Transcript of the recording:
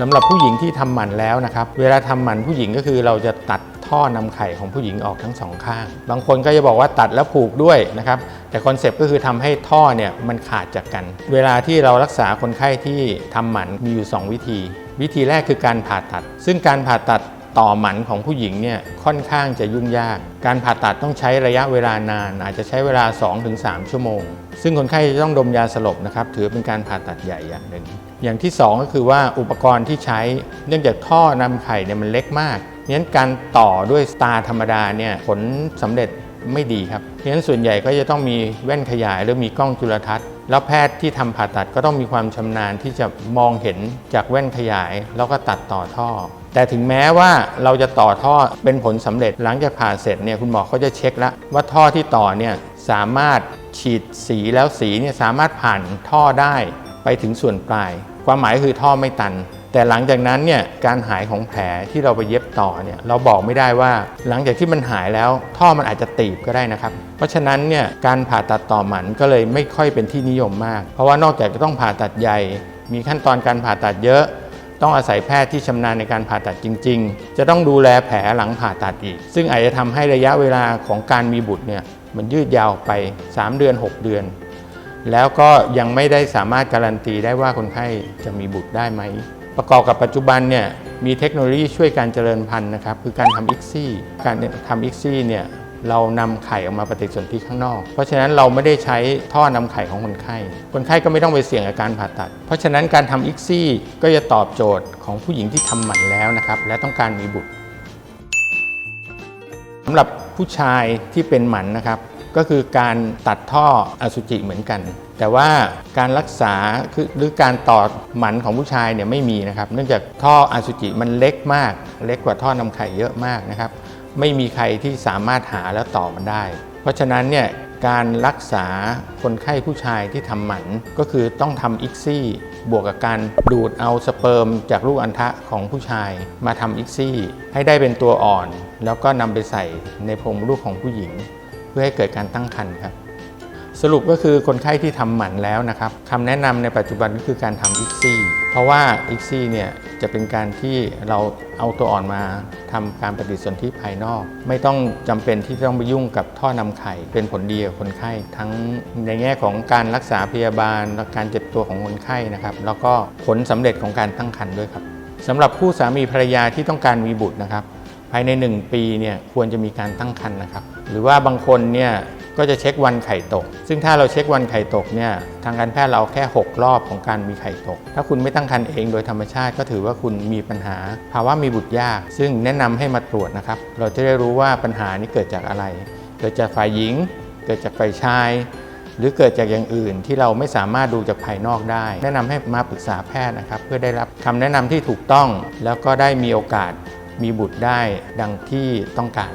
สำหรับผู้หญิงที่ทำหมันแล้วนะครับ เวลาทำหมันผู้หญิงก็คือเราจะตัดท่อนำไข่ของผู้หญิงออกทั้งสองข้าง บางคนก็จะบอกว่าตัดแล้วผูกด้วยนะครับ แต่คอนเซปต์ก็คือทำให้ท่อเนี่ยมันขาดจากกัน เวลาที่เรารักษาคนไข้ที่ทำหมันมีอยู่ 2 วิธี วิธีแรกคือการผ่าตัด ซึ่งการผ่าตัดต่อหมันของผู้หญิงเนี่ยค่อนข้างจะยุ่งยาก การผ่าตัดต้องใช้ระยะเวลานาน อาจจะใช้เวลา 2-3 ชั่วโมง ซึ่งคนไข้จะต้องดมยาสลบนะครับถือเป็นการผ่าตัดใหญ่อย่างหนึ่ง อย่างที่ 2 ก็คือว่าอุปกรณ์ที่ใช้เนื่องจากท่อนำไข่เนี่ยมันเล็กมากเนั้นการต่อด้วยสตาร์ธรรมดาเนี่ยผลสำเร็จไม่ดีครับเพราะฉะนั้นส่วนใหญ่ก็จะต้องมีแว่นขยายหรือมีกล้องจุลทรรศน์ แล้วแพทย์ที่ทำผ่าตัดก็ต้องมีความชำนาญที่จะมองเห็นจากแว่นขยาย แล้วก็ตัดต่อท่อ แต่ถึงแม้ว่าเราจะต่อท่อเป็นผลสำเร็จหลังจากผ่าเสร็จเนี่ยคุณหมอเขาจะเช็คแล้วว่าท่อที่ต่อเนี่ยสามารถฉีดสีแล้วสีเนี่ยสามารถผ่านท่อได้ไปถึงส่วนปลาย ความหมายคือท่อไม่ตัน แต่หลังจากนั้นเนี่ยการหายของแผลที่เราไปเย็บต่อเนี่ยเราบอกไม่ได้ว่าหลังจากที่มันหายแล้วท่อมันอาจจะตีบก็ได้นะครับ เพราะฉะนั้นเนี่ยการผ่าตัดต่อหมันก็เลยไม่ค่อยเป็นที่นิยมมาก เพราะว่านอกจากจะต้องผ่าตัดใหญ่ มีขั้นตอนการผ่าตัดเยอะ ต้องอาศัยแพทย์ที่ชำนาญในการผ่าตัดจริง ๆ จะต้องดูแลแผลหลังผ่าตัดอีก ซึ่งอาจจะทำให้ระยะเวลาของการมีบุตรเนี่ยมันยืดยาวไป 3 เดือน 6 เดือน แล้วก็ยังไม่ได้สามารถการันตีได้ว่าคนไข้จะมีบุตรได้ไหม ประกอบกับปัจจุบันเนี่ยมีเทคโนโลยีช่วยการเจริญพันธุ์นะครับคือการทำอิกซี่การทำอิกซี่เนี่ยเรานำไข่ออกมาปฏิสนธิข้างนอก เพราะฉะนั้นเราไม่ได้ใช้ท่อนำไข่ของคนไข้ คนไข้ก็ไม่ต้องไปเสี่ยงกับการผ่าตัด เพราะฉะนั้นการทำอิกซี่ก็จะตอบโจทย์ของผู้หญิงที่ทำหมันแล้วนะครับ และต้องการมีบุตรสำหรับผู้ชายที่เป็นหมันนะครับ ก็คือการตัดท่ออสุจิเหมือนกัน แต่ว่าการรักษาคือหรือการต่อหมันของผู้ชายเนี่ยไม่มีนะครับ เนื่องจากท่ออสุจิมันเล็กมาก เล็กกว่าท่อนำไข่เยอะมากนะครับ ไม่มีใครที่สามารถหาแล้วต่อมันได้ เพราะฉะนั้นเนี่ยการรักษาคนไข้ผู้ชายที่ทำหมันก็คือต้องทำอิกซี่ บวกกับการดูดเอาสเปิร์มจากลูกอัณฑะของผู้ชายมาทำอิกซี่ ให้ได้เป็นตัวอ่อน แล้วก็นำไปใส่ในโพรงลูกของผู้หญิง พื่อให้เกิดการตั้งครรภ์ครับ สรุปก็คือคนไข้ที่ทำหมันแล้วนะครับคำแนะนำในปัจจุบันก็คือการทำอิกซี่เพราะว่าอิกซี่เนี่ยจะเป็นการที่เราเอาตัวอ่อนมาทำการปฏิสนธิภายนอก ไม่ต้องจำเป็นที่ต้องไปยุ่งกับท่อนำไข่ เป็นผลดีกับคนไข้ ทั้งในแง่ของการรักษาพยาบาลและการเจ็บตัวของคนไข้นะครับแล้วก็ผลสำเร็จของการตั้งครรภ์ด้วยครับสำหรับคู่สามีภรรยาที่ต้องการมีบุตรนะครับายใน 1 ปีเนี่ยควรจะมีการตั้งครรภ์นะครับ หรือว่าบางคนเนี่ยก็จะเช็ควันไข่ตก ซึ่งถ้าเราเช็ควันไข่ตกเนี่ยทางการแพทย์เราแค่ 6 รอบของการมีไข่ตก ถ้าคุณไม่ตั้งครรภ์เองโดยธรรมชาติก็ถือว่าคุณมีปัญหา ภาวะมีบุตรยาก ซึ่งแนะนำให้มาตรวจนะครับ เราจะได้รู้ว่าปัญหานี้เกิดจากอะไร เกิดจากฝ่ายหญิง เกิดจากฝ่ายชาย หรือเกิดจากอย่างอื่นที่เราไม่สามารถดูจากภายนอกได้ แนะนำให้มาปรึกษาแพทย์นะครับ เพื่อได้รับคำแนะนำที่ถูกต้อง แล้วก็ได้มีโอกาส มีบุตรได้ดังที่ต้องการ